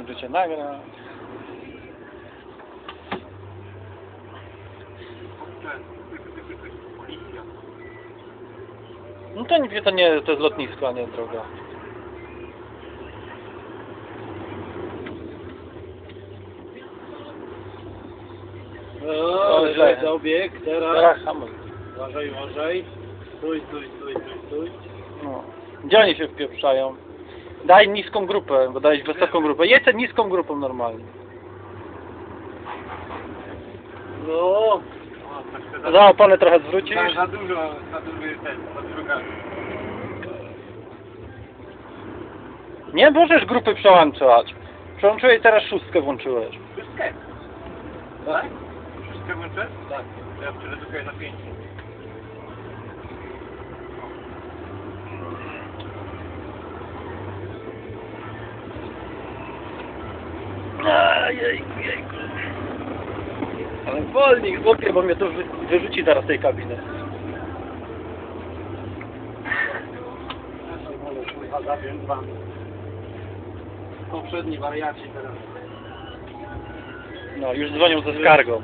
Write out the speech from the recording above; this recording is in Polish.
Wiem, czy cię nagra. No to nie, to nie, to jest lotnisko, a nie droga. O, źle. obieg, teraz. Teraz hamuj. Uważaj, uważaj. Stój, stój, stój, stój. Gdzie oni się wpieprzają? Daj niską grupę, bo dałeś wysoką grupę. Jedź tę niską grupą normalnie. No. Za, oponę trochę zwrócisz. za, za dużo, za dużo jest ten, za dużo gazu. Nie możesz grupy przełączać. Przełączyłeś teraz szóstkę włączyłeś. Wszystkie. Tak? Wszystkie włączę? Tak. Ja przeredukuję na pięć. Jejku, jejku. Ale wolniej, chłopie, bo mnie to wy, wyrzuci zaraz tej kabiny. Poprzedni wariaci teraz. No, już dzwonią ze skargą.